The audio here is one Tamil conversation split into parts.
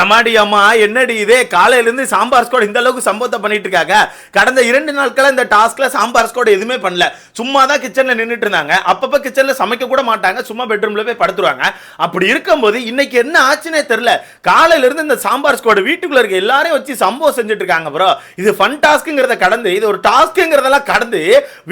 எம்மாடி அம்மா என்னடி இதே? காலையிலேருந்து சாம்பார் ஸ்கோட் இந்த அளவுக்கு சம்பவத்தை பண்ணிட்டு இருக்காங்க. கடந்த இரண்டு நாட்களாக இந்த டாஸ்க்ல சாம்பார் ஸ்கோட் எதுவுமே பண்ணல. சும்மா தான் கிச்சனில் நின்றுட்டு இருந்தாங்க. அப்பப்போ கிச்சனில் சமைக்க கூட மாட்டாங்க. சும்மா பெட்ரூம்ல போய் படுத்துருவாங்க. அப்படி இருக்கும்போது இன்னைக்கு என்ன ஆச்சுனே தெரில காலையிலேருந்து இந்த சாம்பார் ஸ்கோட் வீட்டுக்குள்ள இருக்க எல்லாரையும் வச்சு சம்பவம் செஞ்சுட்டு இருக்காங்க ப்ரோ இது ஃபன் டாஸ்க்குங்கிறத கடந்து இது ஒரு டாஸ்க்குங்கிறதெல்லாம் கடந்து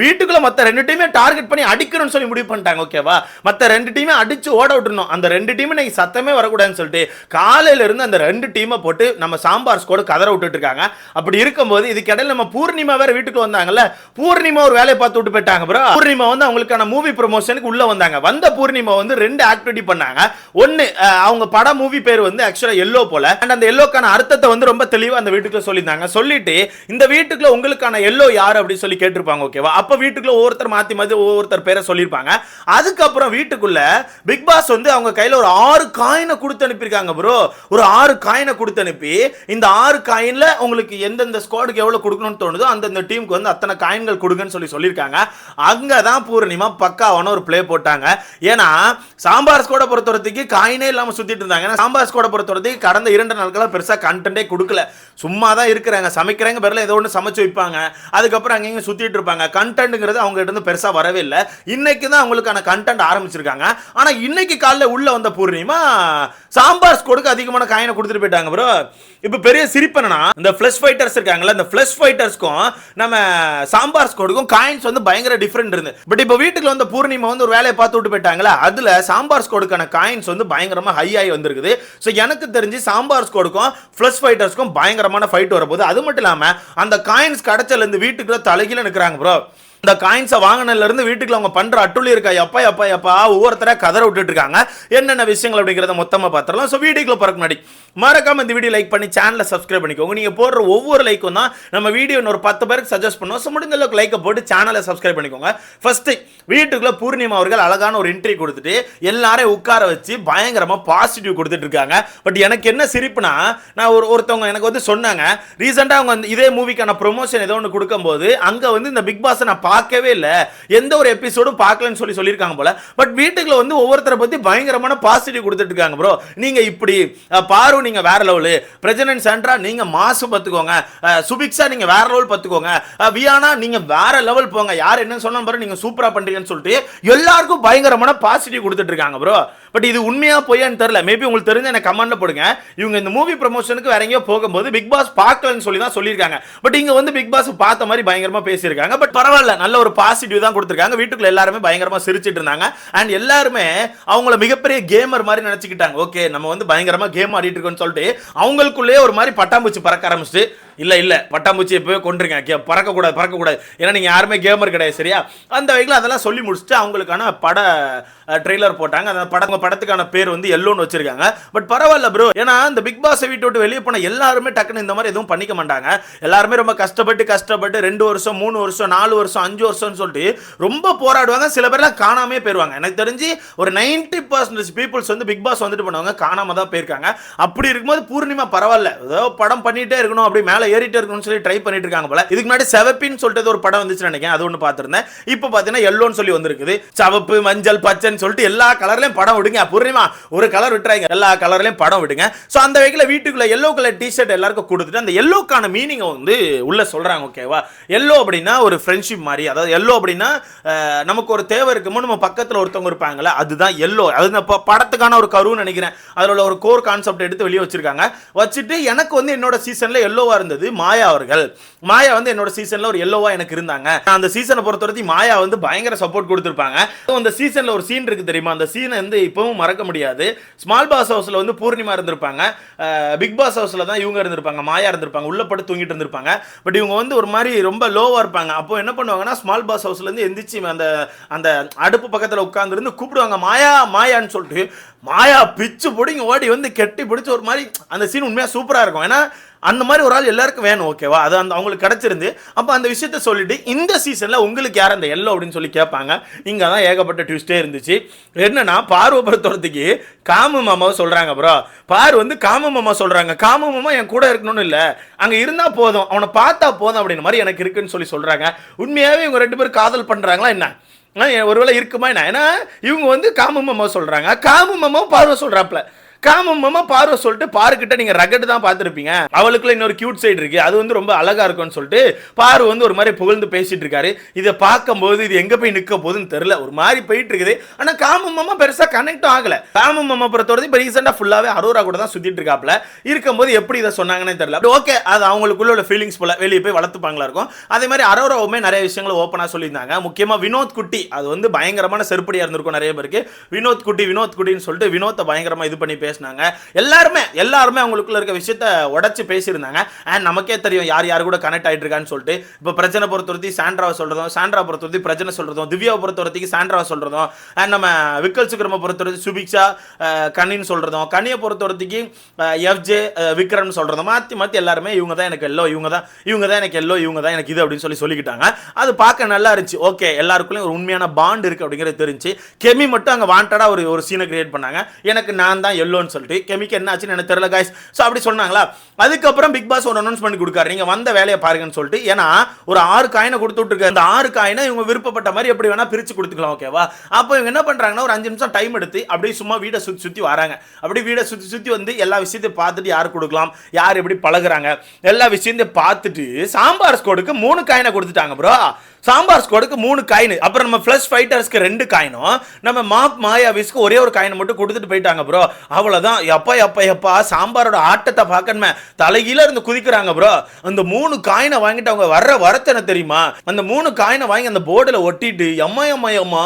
வீட்டுக்குள்ள மற்ற ரெண்டு டீமே டார்கெட் பண்ணி அடிக்கணும்னு சொல்லி முடிவு பண்ணிட்டாங்க ஓகேவா மற்ற ரெண்டு டீமே அடிச்சு ஓட விட்டுறணும். அந்த ரெண்டு டீமே இன்னைக்கு சத்தமே வரக்கூடாதுன்னு சொல்லிட்டு காலையிலேருந்து அந்த அந்த ரெண்டு டீமை போட்டு நம்ம சாம்பார் ஸ்கோடு கதற விட்டுட்டு இருக்காங்க. அப்படி இருக்கும்போது இதுக்கு இடையில நம்ம பூர்ணிமா வேற வீட்டுக்கு வந்தாங்கல்ல? பூர்ணிமா ஒரு வேலையை பார்த்து விட்டு போயிட்டாங்க ப்ரோ பூர்ணிமா வந்து அவங்களுக்கான மூவி ப்ரொமோஷனுக்கு உள்ள வந்தாங்க. வந்த பூர்ணிமா வந்து ரெண்டு ஆக்டிவிட்டி பண்ணாங்க. ஒன்னு அவங்க பட மூவி பேர் வந்து ஆக்சுவலா எல்லோ போல. அண்ட் அந்த எல்லோக்கான அர்த்தத்தை வந்து ரொம்ப தெளிவா அந்த வீட்டுக்குள்ள சொல்லியிருந்தாங்க. சொல்லிட்டு இந்த வீட்டுக்குள்ள உங்களுக்கான எல்லோ யார் அப்படின்னு சொல்லி கேட்டிருப்பாங்க ஓகேவா அப்ப வீட்டுக்குள்ள ஒவ்வொருத்தர் மாத்தி மாத்தி ஒவ்வொருத்தர் பேரை சொல்லியிருப்பாங்க. அதுக்கப்புறம் வீட்டுக்குள்ள பிக் பாஸ் வந்து அவங்க கையில ஒரு ஆறு காயினை கொடுத்து அனுப்பியிருக்காங்க ப்ரோ ஒரு ஆறு காயினை கொடுத்து அனுப்பி இந்த ஆறு காயினில் உங்களுக்கு எந்தெந்த ஸ்குவாடுக்கு எவ்வளோ கொடுக்கணும்னு தோணுதோ அந்தந்த டீமுக்கு வந்து அத்தனை காயின்கள் கொடுங்கன்னு சொல்லி சொல்லியிருக்காங்க. அங்கே தான் பூர்ணிமா பக்காவான ஒரு ப்ளே போட்டாங்க. ஏன்னா சாம்பார் ஸ்கோட பொறுத்தவரத்துக்கு காயினே இல்லாமல் சுற்றிட்டு இருந்தாங்க. ஏன்னா சாம்பார் ஸ்கோட பொறுத்தவரத்துக்கு கடந்த இரண்டு நாட்களாக பெருசாக கண்டென்ட்டே கொடுக்கல. சும்மா தான் இருக்கிறாங்க. சமைக்கிறாங்க பேரில் ஏதோ ஒன்று சமைச்சு வைப்பாங்க. அதுக்கப்புறம் அங்கேயும் சுற்றிட்டு இருப்பாங்க. கண்டென்ட்டுங்கிறது அவங்ககிட்ட இருந்து பெருசாக வரவே இல்லை. இன்னைக்கு தான் அவங்களுக்கான கண்டென்ட் ஆரம்பிச்சிருக்காங்க. ஆனால் இன்னைக்கு காலைல உள்ளே வந்த பூர்ணிமா சாம்பார் ஸ்கோடுக்கு அதிகமான காயின் கொடுத்துட்டு போயிட்டாங்க ப்ரோ இப்போ பெரிய சிரிப்பு என்னன்னா இந்த ஃப்ளஷ் ஃபைட்டர்ஸ் இருக்காங்கல்ல இந்த ஃப்ளஷ் ஃபைட்டர்ஸ்க்கும் நம்ம சாம்பார் ஸ்கோடுக்கும் காயின்ஸ் வந்து பயங்கர டிஃப்ரெண்ட் இருந்து. பட் இப்போ வீட்டுக்கு வந்த பூர்ணிமா வந்து ஒரு வேலையை பார்த்து விட்டு போயிட்டாங்களா அதுல சாம்பார் ஸ்கோடுக்கான காயின்ஸ் வந்து பயங்கரமாக ஹை ஆகி வந்திருக்குது. ஸோ எனக்கு தெரிஞ்சு சாம்பார் ஸ்கோடுக்கும் ஃப்ளஷ் ஃபைட்டர்ஸ்க்கும் பயங்கரமான ஃபைட் வரப்போகுது. அது மட்டும் இல்லாமல் அந்த காயின்ஸ் கடைச்சல் இருந்து வீட்டுக்குள்ள தலைகீழ நிற்கிறாங்க ப்ரோ இந்த காயின்ஸை வாங்கினதுல இருந்து வீட்டுக்குள்ள அவங்க பண்ற அட்டுள்ளி இருக்கா. எப்பா எப்பா எப்பா ஒவ்வொருத்தரா கதற விட்டுட்டு இருக்காங்க. என்னென்ன விஷயங்கள் அப்படிங்கிறத மொத்தமா பார்த்துடலாம். ஸோ வீடியோக்குள்ள பிறகு முன்னாடி மறக்காம இந்த வீடியோ லைக் பண்ணி சேனலை சப்ஸ்கிரைப் பண்ணிக்கோங்க. நீங்க போடுற ஒவ்வொரு லைக்கும் தான் நம்ம வீடியோ ஒரு பத்து பேருக்கு சஜஸ்ட் பண்ணுவோம். ஸோ முடிஞ்ச அளவுக்கு லைக்கை போட்டு சேனலை சப்ஸ்கிரைப் பண்ணிக்கோங்க. ஃபர்ஸ்ட் வீட்டுக்குள்ள பூர்ணிமா அவர்கள் அழகான ஒரு இன்ட்ரி கொடுத்துட்டு எல்லாரையும் உட்கார வச்சு பயங்கரமா பாசிட்டிவ் கொடுத்துட்டு இருக்காங்க. பட் எனக்கு என்ன சிரிப்புனா நான் ஒரு ஒருத்தவங்க எனக்கு வந்து சொன்னாங்க ரீசெண்டாக அவங்க இதே மூவிக்கான ப்ரொமோஷன் ஏதோ ஒன்று கொடுக்கும்போது அங்கே வந்து இந்த பிக் பாஸ் நான் பார்க்கவே இல்லை. எந்த ஒரு எபிசோடும் பார்க்கலன்னு சொல்லி சொல்லியிருக்காங்க போல. பட் வீட்டுக்குள்ள வந்து ஒவ்வொருத்தரை பற்றி பயங்கரமான பாசிட்டிவ் கொடுத்துட்டு இருக்காங்க ப்ரோ நீங்க இப்படி பாரு நீங்கள் வேற லெவலு பிரஜனன் சென்ட்ரா நீங்க மாசு பார்த்துக்கோங்க. சுபிக்ஸா நீங்கள் நீங்க வேற லெவல் பார்த்துக்கோங்க. வியானா நீங்க வேற லெவல் போங்க. யார் என்ன சொன்னா பாரு நீங்க சூப்பரா பண்ணுறீங்கன்னு சொல்லிட்டு எல்லாருக்கும் பயங்கரமான பாசிட்டிவ் கொடுத்துட்டு இருக்காங்க ப்ரோ பட் இது உண்மையா பொய்யான்னு தெரியல. மேபி உங்களுக்கு தெரிஞ்ச எனக்கு கமெண்ட்ல போடுங்க. இவங்க இந்த மூவி ப்ரமோஷனுக்கு வேற எங்கேயோ போகும்போது பிக் பாஸ் பார்க்கலன்னு சொல்லி தான் சொல்லியிருக்காங்க. பட் இங்க வந்து பிக் பாஸ் பார்த்த மாதிரி பயங்கரமா பேசியிருக்காங்க. பட் பரவாயில்ல நல்ல ஒரு பாசிட்டிவ் தான் கொடுத்துருக்காங்க. வீட்டுக்குள்ள எல்லாருமே பயங்கரமா சிரிச்சிட்டு இருந்தாங்க. அண்ட் எல்லாருமே அவங்கள மிகப்பெரிய கேமர் மாதிரி நினச்சிக்கிட்டாங்க. ஓகே நம்ம வந்து பயங்கரமா கேம் ஆடிட்டு இருக்கோம்னு சொல்லிட்டு அவங்களுக்குள்ளேயே ஒரு மாதிரி பட்டாம்பூச்சி பறக்க ஆரம்பிச்சிட்டு இல்லை இல்லை. பட்டாம்பூச்சி எப்பவே கொண்டுருங்க கே- பறக்கக்கூடாது பறக்கக்கூடாது. ஏன்னா நீங்கள் யாருமே கேமர் கிடையாது சரியா? அந்த வகையில் அதெல்லாம் சொல்லி முடிச்சுட்டு அவங்களுக்கான பட ட்ரெய்லர் போட்டாங்க. அந்த படம் படத்துக்கான பேர் வந்து எல்லோன்னு வச்சிருக்காங்க. பட் பரவாயில்ல ப்ரோ ஏன்னா இந்த பிக் பாஸை வீட்டு விட்டு வெளியே போன எல்லாருமே டக்குன்னு இந்த மாதிரி எதுவும் பண்ணிக்க மாட்டாங்க. எல்லாருமே ரொம்ப கஷ்டப்பட்டு கஷ்டப்பட்டு ரெண்டு வருஷம் மூணு வருஷம் நாலு வருஷம் அஞ்சு வருஷம்னு சொல்லிட்டு ரொம்ப போராடுவாங்க. சில பேர்லாம் காணாமே போயிருவாங்க. எனக்கு தெரிஞ்சு ஒரு 90% பர்சன்டேஜ் பீப்புள்ஸ் வந்து பிக் பாஸ் வந்துட்டு பண்ணுவாங்க. காணாம தான் போயிருக்காங்க. அப்படி இருக்கும்போது பூர்ணிமா பரவாயில்ல. ஏதோ படம் பண்ணிட்டே இருக்கணும் அப்படி மேலே ஏறிட்டே இருக்கணும்னு சொல்லி ட்ரை பண்ணிட்டு இருக்காங்க போல. இதுக்கு முன்னாடி செவப்பின்னு சொல்லிட்டு ஒரு படம் வந்துச்சு நினைக்கிறேன். அது ஒன்று பார்த்துருந்தேன். இப்போ பார்த்தீங்கன்னா எல்லோன்னு சொல்லி வந்திருக்குது. சவப்பு மஞ்சள் பச்சைன்னு சொல்லிட்டு எல்லா கலர்லையும் படம் விடுங்க. பூர்ணிமா ஒரு கலர் விட்டுறாங்க எல்லா கலர்லையும் படம் விடுங்க. ஸோ அந்த வகையில் வீட்டுக்குள்ள எல்லோ கலர் டிஷர்ட் எல்லாருக்கும் கொடுத்துட்டு அந்த எல்லோக்கான மீனிங்கை வந்து உள்ள சொல்றாங்க ஓகேவா எல்லோ அப்படின்னா ஒரு ஃப்ரெண்ட்ஷிப் மாதிரி. அதாவது எல்லோ அப்படின்னா நமக்கு ஒரு தேவை இருக்குமோ நம்ம பக்கத்தில் ஒருத்தவங்க இருப்பாங்கல்ல அதுதான் எல்லோ அது இந்த படத்துக்கான ஒரு கருன்னு நினைக்கிறேன். அதில் உள்ள ஒரு கோர் கான்செப்ட் எடுத்து வெளியே வச்சிருக்காங்க. வச்சுட்டு எனக்கு வந்து என்னோட சீசன்ல எல்லோவாக இருந்தது. மாயா அவர்கள். மாயா வந்து என்னோட சீசன்ல ஒரு எல்லோவா எனக்கு இருந்தாங்க. அந்த சீசனை பொறுத்த வரைக்கும் மாயா வந்து பயங்கர சப்போர்ட் கொடுத்துருப்பாங்க. அந்த சீசன்ல ஒரு சீன் இருக்கு தெரியுமா? அந்த சீனை வந்து இப்பவும் மறக்க முடியாது. ஸ்மால் பாஸ் ஹவுஸ்ல வந்து பூர்ணிமா இருந்திருப்பாங்க. பிக் பாஸ் ஹவுஸ்ல தான் இவங்க இருந்திருப்பாங்க. மாயா இருந்திருப்பாங்க. உள்ள பட்டு தூங்கிட்டு இருந்திருப்பாங்க. பட் இவங்க வந்து ஒரு மாதிரி ரொம்ப லோவா இருப்பாங்க. அப்போ என்ன பண்ணுவாங்கன்னா ஸ்மால் பாஸ் ஹவுஸ்ல இருந்து எந்திரிச்சு அந்த அந்த அடுப்பு பக்கத்துல உட்காந்துருந்து கூப்பிடுவாங்க மாயா மாயான்னு சொல்லிட்டு. மாயா பிச்சு பிடிங்க ஓடி வந்து கெட்டி பிடிச்சி ஒரு மாதிரி அந்த சீன் உண்மையா சூப்பரா இருக்கும். ஏன்னா அந்த மாதிரி ஒரு ஆள் எல்லாருக்கும் வேணும் ஓகேவா அது அந்த அவங்களுக்கு கிடச்சிருந்து. அப்போ அந்த விஷயத்த சொல்லிட்டு இந்த சீசனில் உங்களுக்கு யார் அந்த எல்லோ அப்படின்னு சொல்லி கேட்பாங்க. இங்கே தான் ஏகப்பட்ட ட்விஸ்டே இருந்துச்சு. என்னன்னா பார்வை பொறுத்தவரத்துக்கு காமு மாமாவை சொல்கிறாங்க ப்ரோ பார் வந்து காமு மாமா சொல்கிறாங்க காமு மாமா என் கூட இருக்கணும்னு இல்லை. அங்கே இருந்தால் போதும். அவனை பார்த்தா போதும் அப்படின்னு மாதிரி எனக்கு இருக்குன்னு சொல்லி சொல்கிறாங்க உண்மையாகவே இவங்க ரெண்டு பேரும் காதல் பண்ணுறாங்களா என்ன? ஒருவேளை இருக்குமா என்ன? ஏன்னா இவங்க வந்து காமு மாமா சொல்றாங்க. காமு மாமாவும் பார்வை சொல்றாப்ல காமம்மா பார்வை சொல்லிட்டு பாருக்கிட்ட நீங்க ரகட் தான் பார்த்துருப்பீங்க. அவளுக்குள்ள இன்னொரு கியூட் சைடு இருக்கு. அது வந்து ரொம்ப அழகா இருக்கும்னு சொல்லிட்டு பாரு வந்து ஒரு மாதிரி புகழ்ந்து பேசிட்டு இருக்காரு. இதை பார்க்கும்போது இது எங்க போய் நிக்க போகுதுன்னு தெரியல. ஒரு மாதிரி போயிட்டு இருக்குது. ஆனா காமம்மா பெருசா கனெக்டும் ஆகல. காமம்மா பொறுத்தவரை இப்போ ரீசெண்டா ஃபுல்லாவே அரோரா கூட தான் சுத்திட்டு இருக்காப்ல இருக்கும்போது எப்படி இதை சொன்னாங்கன்னு தெரியல. ஓகே அது அவங்களுக்குள்ள உள்ள ஃபீலிங்ஸ் போல வெளியே போய் வளர்த்துப்பாங்களா இருக்கும். அதே மாதிரி அரோராவுமே நிறைய விஷயங்களை ஓப்பனா சொல்லியிருந்தாங்க. முக்கியமா வினோத் குட்டி அது வந்து பயங்கரமான செருப்படியா இருந்திருக்கும் நிறைய பேருக்கு. வினோத் குட்டி வினோத் குட்டின்னு சொல்லிட்டு வினோத்தை பயங்கரமா இது பண்ணி பேசினாங்க. எல்லாருமே எல்லாருமே அவங்களுக்குள்ள இருக்க விஷயத்த உடைச்சு பேசியிருந்தாங்க. அண்ட் நமக்கே தெரியும் யார் யார் கூட கனெக்ட் ஆகிட்டு இருக்கான்னு சொல்லிட்டு. இப்போ பிரச்சனை பொறுத்தவரத்தி சாண்ட்ராவை சொல்றதும் சாண்ட்ரா பொறுத்தவரத்தி பிரச்சனை சொல்றதும் திவ்யாவை பொறுத்தவரத்துக்கு சாண்ட்ராவை சொல்றதும். அண்ட் நம்ம விக்கல் சுக்கிரம பொறுத்தவரை சுபிக்ஷா கனின்னு சொல்றதும். கனியை பொறுத்தவரத்துக்கு எஃப்ஜே விக்ரம் சொல்றதும். மாற்றி மாற்றி எல்லாருமே இவங்க தான் எனக்கு எல்லோ இவங்க தான் இவங்க தான் எனக்கு எல்லோ இவங்க தான் எனக்கு இது அப்படின்னு சொல்லி சொல்லிக்கிட்டாங்க. அது பார்க்க நல்லா இருந்துச்சு. ஓகே எல்லாருக்குள்ளேயும் ஒரு உண்மையான பாண்ட் இருக்கு அப்படிங்கிறது தெரிஞ்சு. கெமி மட்டும் அங்கே வாண்டடா ஒரு ஒரு சீனை கிரியேட் பண்ணாங்க. எனக்கு நான் தான் எல்லோன்னு சொல்லிட்டு கெமிக்கு என்ன ஆச்சுன்னு எனக்கு தெரியல காய்ஸ் ஸோ அப்படி சொன்னாங்களா? அதுக்கப்புறம் பிக் பாஸ் ஒரு அனௌன்ஸ்மெண்ட் கொடுக்காரு. நீங்க வந்த வேலையை பாருங்கன்னு சொல்லிட்டு ஏன்னா ஒரு ஆறு காயினை கொடுத்து விட்டுருக்க அந்த ஆறு காயினை இவங்க விருப்பப்பட்ட மாதிரி எப்படி வேணா பிரிச்சு கொடுத்துக்கலாம் ஓகேவா அப்போ இவங்க என்ன பண்றாங்கன்னா ஒரு அஞ்சு நிமிஷம் டைம் எடுத்து அப்படியே சும்மா வீடை சுற்றி சுற்றி வராங்க. அப்படியே வீடை சுற்றி சுற்றி வந்து எல்லா விஷயத்தையும் பார்த்துட்டு யார் கொடுக்கலாம் யார் எப்படி பழகுறாங்க எல்லா விஷயத்தையும் பார்த்துட்டு சாம்பார் ஸ்கோடுக்கு மூணு காயினை கொடுத்துட்டாங்க ப்ரோ சாம்பார் ஸ்குவாடுக்கு மூணு காயின் அப்புறம் நம்ம ஃப்ளஷ் ஃபைட்டர்ஸ்க்கு ரெண்டு காயினும் நம்ம மாப் மாயாவிஸ்க்கு ஒரே ஒரு காயினை மட்டும் கொடுத்துட்டு போயிட்டாங்க ப்ரோ அவ்வளோதான் எப்பா எப்பா எப்பா சாம்பாரோட ஆட்டத்தை பார்க்கணுமே. தலையில இருந்து குதிக்கிறாங்க ப்ரோ அந்த மூணு காயினை வாங்கிட்டு அவங்க வர்ற வரத்தனை தெரியுமா? அந்த மூணு காயினை வாங்கி அந்த போர்டில் ஒட்டிட்டு எம்மா எம்மா எம்மா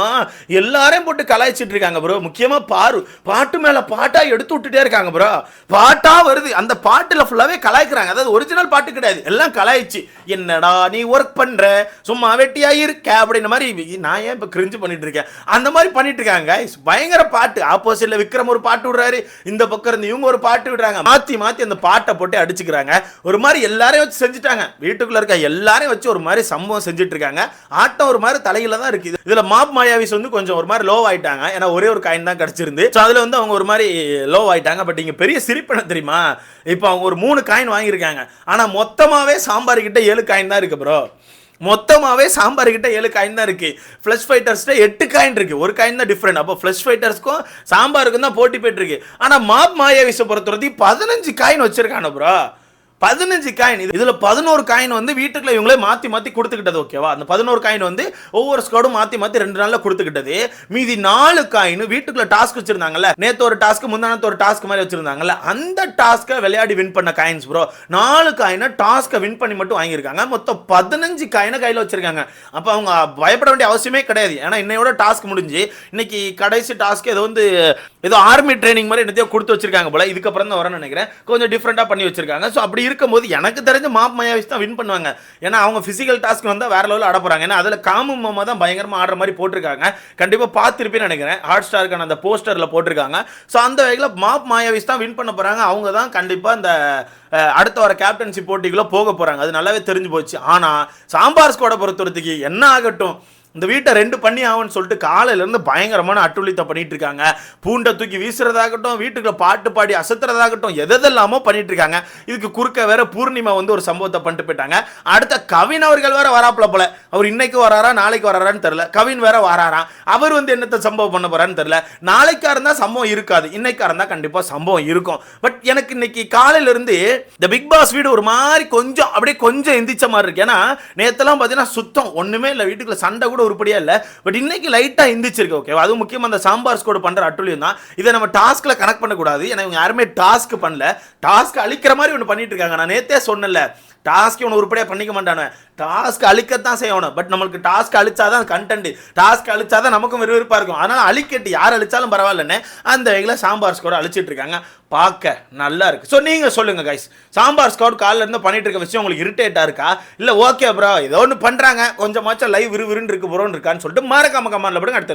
எல்லாரையும் போட்டு கலாய்ச்சிட்டு இருக்காங்க ப்ரோ முக்கியமாக பாரு பாட்டு மேலே பாட்டாக எடுத்து விட்டுட்டே இருக்காங்க ப்ரோ பாட்டாக வருது. அந்த பாட்டில் ஃபுல்லாகவே கலாய்க்கிறாங்க. அதாவது ஒரிஜினல் பாட்டு கிடையாது. எல்லாம் கலாய்ச்சி. என்னடா நீ ஒர்க் பண்ற? சும்மாவே வெட்டியாயிரு கே அப்படின்ற மாதிரி நான் ஏன் இப்போ கிரிஞ்சு பண்ணிட்டு இருக்கேன்? அந்த மாதிரி பண்ணிட்டு இருக்காங்க. பயங்கர பாட்டு. ஆப்போசிட்ல விக்ரம் ஒரு பாட்டு விடுறாரு. இந்த பக்கம் இருந்து இவங்க ஒரு பாட்டு விடுறாங்க. மாத்தி மாத்தி அந்த பாட்டை போட்டு அடிச்சுக்கிறாங்க. ஒரு மாதிரி எல்லாரையும் வச்சு செஞ்சுட்டாங்க. வீட்டுக்குள்ள இருக்க எல்லாரையும் வச்சு ஒரு மாதிரி சம்பவம் செஞ்சுட்டு இருக்காங்க. ஆட்டம் ஒரு மாதிரி தலையில தான் இருக்குது இதுல மாப் மாயாவிஸ் வந்து கொஞ்சம் ஒரு மாதிரி லோ ஆயிட்டாங்க. ஏன்னா ஒரே ஒரு காயின் தான் கிடைச்சிருந்து. ஸோ அதுல வந்து அவங்க ஒரு மாதிரி லோ ஆயிட்டாங்க. பட் இங்க பெரிய சிரிப்பு என்ன தெரியுமா? இப்போ அவங்க ஒரு மூணு காயின் வாங்கியிருக்காங்க. ஆனா மொத்தமாவே சாம்பார் கிட்ட ஏழு காயின் தான் இருக்கு ப்ரோ மொத்தமாகவே சாம்பார் கிட்ட ஏழு காயின் தான் இருக்குது ஃப்ளஷ் ஃபைட்டர்ஸ்ல எட்டு காயின் இருக்குது ஒரு காயின் தான் டிஃப்ரெண்ட் அப்போ ஃப்ளஷ் ஃபைட்டர்ஸ்க்கும் சாம்பாருக்கும் தான் போட்டி போயிட்டுருக்கு ஆனால் ஆனா மாப் மாயாவிஸை பொறுத்தவரைக்கும் பதினஞ்சு காயின் வச்சிருக்கானு ப்ரோ பதினஞ்சு காயின் இது இதில் பதினோரு காயின் வந்து வீட்டுக்குள்ள இவங்களே மாற்றி மாற்றி கொடுத்துக்கிட்டது ஓகேவா அந்த பதினோரு காயின் வந்து ஒவ்வொரு ஸ்குவாடும் மாற்றி மாற்றி ரெண்டு நாளில் கொடுத்துக்கிட்டது. மீதி நாலு காயின் வீட்டுக்குள்ள டாஸ்க் வச்சிருந்தாங்கல்ல. நேற்று ஒரு டாஸ்க் முந்தானத்து ஒரு டாஸ்க் மாதிரி வச்சிருந்தாங்கல்ல. அந்த டாஸ்க்கை விளையாடி வின் பண்ண காயின்ஸ் ப்ரோ நாலு காயினை டாஸ்க்கை வின் பண்ணி மட்டும் வாங்கியிருக்காங்க. மொத்தம் பதினஞ்சு காயினை கையில் வச்சிருக்காங்க. அப்போ அவங்க பயப்பட வேண்டிய அவசியமே கிடையாது. ஏன்னா இன்னையோட டாஸ்க் முடிஞ்சு இன்னைக்கு கடைசி டாஸ்க் ஏதோ வந்து ஏதோ ஆர்மி ட்ரைனிங் மாதிரி என்னத்தையோ கொடுத்து வச்சிருக்காங்க போல. இதுக்கப்புறம் தான் வரேன்னு நினைக்கிறேன். கொஞ்சம் டிஃப்ரெண்ட்டாக பண்ணி வச்சிருக்காங்க. ஸோ அப்படி இருக்கும்போது எனக்கு தெரிஞ்ச மாப் மயாவிஸ் தான் வின் பண்ணுவாங்க. ஏன்னா அவங்க ஃபிசிக்கல் டாஸ்க் வந்தால் வேற லெவலில் ஆட போகிறாங்க ஏன்னா அதில் காமு மாமா தான் பயங்கரமாக ஆடுற மாதிரி போட்டிருக்காங்க. கண்டிப்பாக பார்த்துருப்பேன்னு நினைக்கிறேன். ஹாட் ஸ்டாருக்கான அந்த போஸ்டரில் போட்டிருக்காங்க. ஸோ அந்த வகையில் மாப் மாயாவிஸ் தான் வின் பண்ண போகிறாங்க அவங்க தான் கண்டிப்பாக இந்த அடுத்த வர கேப்டன்சி போட்டிக்குள்ளே போக போகிறாங்க அது நல்லாவே தெரிஞ்சு போச்சு. ஆனால் சாம்பார் ஸ்குவாடை பொறுத்தவரைக்கு என்ன ஆகட்டும்? இந்த வீட்டை ரெண்டு பண்ணி ஆகும்னு சொல்லிட்டு காலையிலேருந்து பயங்கரமான அட்டுழித்த பண்ணிட்டு இருக்காங்க. பூண்டை தூக்கி வீசுறதாகட்டும் வீட்டுக்குள்ள பாட்டு பாடி அசத்துறதாகட்டும் எதெல்லாமோ பண்ணிட்டு இருக்காங்க. இதுக்கு குறுக்க வேற பூர்ணிமா வந்து ஒரு சம்பவத்தை பண்ணிட்டு போயிட்டாங்க. அடுத்த கவின் அவர்கள் வேற வராப்புல போல. அவர் இன்னைக்கு வராரா நாளைக்கு வராரான்னு தெரியல. கவின் வேற வராராம். அவர் வந்து என்னத்தை சம்பவம் பண்ண போறான்னு தெரியல. நாளைக்கா இருந்தா சம்பவம் இருக்காது. இன்னைக்கா இருந்தா கண்டிப்பா சம்பவம் இருக்கும். பட் எனக்கு இன்னைக்கு காலையில இருந்து இந்த பிக் பாஸ் வீடு ஒரு மாதிரி கொஞ்சம் அப்படியே கொஞ்சம் எந்திரிச்ச மாதிரி இருக்கு. ஏன்னா நேத்தெல்லாம் பார்த்தீங்கன்னா சுத்தம் ஒண்ணுமே இல்லை. வீட்டுக்குள்ள சண்டை கூட உருப்படியா இல்லை. பட் இன்னைக்கு லைட்டா எந்திரிச்சிருக்கு ஓகே அதுவும் முக்கியமா அந்த சாம்பார் ஸ்கோடு பண்ற அட்டுலியும் தான். இதை நம்ம டாஸ்க்ல கனெக்ட் பண்ணக்கூடாது. ஏன்னா இவங்க யாருமே டாஸ்க் பண்ணல. டாஸ்க் அழிக்கிற மாதிரி ஒன்று பண்ணிட்டு இருக்காங்க. நான் நேத்தே சொன்னல டாஸ்க் இவனை உருப்படியாக பண்ணிக்க மாட்டானு. டாஸ்க் அழிக்கத்தான் செய்யணும். பட் நம்மளுக்கு டாஸ்க் அழிச்சாதான் கண்டென்ட் டாஸ்க் அழிச்சாதான் நமக்கும் விறுவிறுப்பாக இருக்கும். அதனால் அழிக்கட்டு. யார் அழிச்சாலும் பரவாயில்லன்னு அந்த வகையில் சாம்பார் ஸ்கோர் அழிச்சிட்டு இருக்காங்க. பார்க்க நல்லா இருக்கு. ஸோ நீங்கள் சொல்லுங்க கைஸ் சாம்பார் ஸ்கோர் காலில் இருந்து பண்ணிட்டு இருக்க விஷயம் உங்களுக்கு இரிட்டேட்டாக இருக்கா? இல்லை ஓகே ப்ரோ ஏதோ ஒன்று பண்ணுறாங்க கொஞ்சமாச்சும் லைவ் விறுவிறுன்னு இருக்கு ப்ரோன்னு இருக்கான்னு சொல்லிட்டு மறக்காம கமெண்ட்ல போடுங்க. அடுத்த